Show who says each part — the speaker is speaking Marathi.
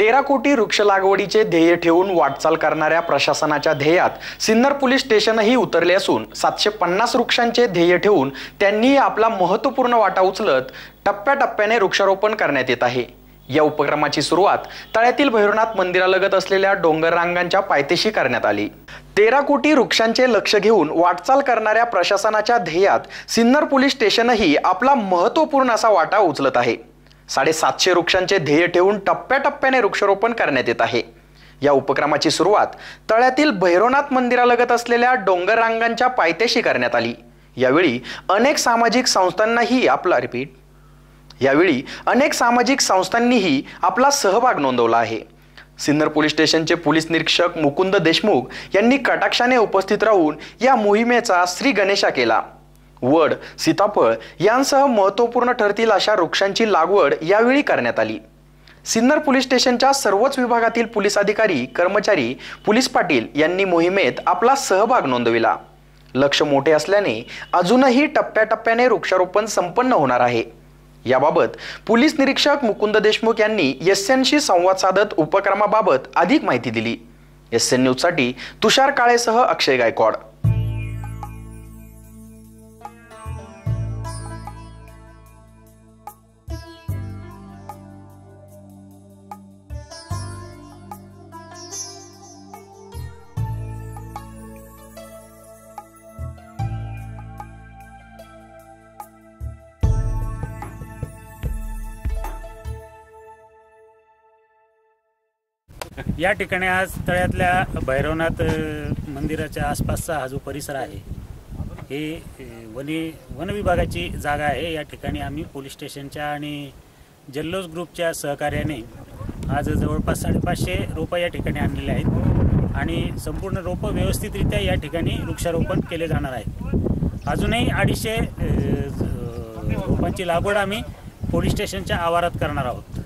Speaker 1: तेरा कोटी वृक्ष लागवडीचे ध्येय ठेवून वाटचाल करणाऱ्या प्रशासनाच्या ध्येयात सिन्नर पोलीस स्टेशनही उतरले असून सातशे पन्नास वृक्षांचे ध्येय ठेवून त्यांनी आपला महत्त्वपूर्ण वाटा उचलत टप्प्याटप्प्याने वृक्षारोपण करण्यात येत आहे. या उपक्रमाची सुरुवात तळ्यातील भैरवनाथ मंदिरालगत असलेल्या डोंगर रांगांच्या पायथ्याशी करण्यात आली. तेरा कोटी वृक्षांचे लक्ष घेऊन वाटचाल करणाऱ्या प्रशासनाच्या ध्येयात सिन्नर पोलीस स्टेशनही आपला महत्त्वपूर्ण असा वाटा उचलत आहे. साडेसातशे वृक्षांचे ध्येय ठेवून टप्प्याटप्प्याने वृक्षारोपण करण्यात येत आहे. या उपक्रमाची सुरुवात तळ्यातील भैरवनाथ मंदिरालगत असलेल्या डोंगर रांगांच्या पायथ्याशी करण्यात आली. यावेळी अनेक सामाजिक संस्थांनाही आपला रिपीट यावेळी अनेक सामाजिक संस्थांनीही आपला सहभाग नोंदवला आहे. सिन्नर पोलीस स्टेशनचे पोलीस निरीक्षक मुकुंद देशमुख यांनी कटाक्षाने उपस्थित राहून या मोहिमेचा श्री गणेशा केला. वड सीताफळ यांसह महत्त्वपूर्ण ठरतील अशा वृक्षांची लागवड यावेळी करण्यात आली. सिन्नर पोलीस स्टेशनच्या सर्वच विभागातील पोलीस अधिकारी कर्मचारी पोलीस पाटील यांनी मोहिमेत आपला सहभाग नोंदविला. लक्ष मोठे असल्याने अजूनही टप्प्याटप्प्याने वृक्षारोपण संपन्न होणार आहे. याबाबत पोलीस निरीक्षक मुकुंद देशमुख यांनी एस एनशी संवाद साधत उपक्रमाबाबत अधिक माहिती दिली. एस एन न्यूजसाठी तुषार काळेसह अक्षय गायकवाड.
Speaker 2: या ठिकाणी आज तळ्यातल्या भैरवनाथ मंदिराच्या आसपासचा हा जो परिसर आहे हे वने वनी वन विभागाची जागा आहे. या ठिकाणी आम्ही पोलीस स्टेशनच्या आणि जल्लोष ग्रुपच्या सहकार्याने आज जवळपास साडेपाचशे रोपं या ठिकाणी आणलेले आहेत आणि संपूर्ण रोपं व्यवस्थितरित्या या ठिकाणी वृक्षारोपण केले जाणार आहे. अजूनही अडीचशे रोपांची लागवड आम्ही पोलीस स्टेशनच्या आवारात करणार आहोत.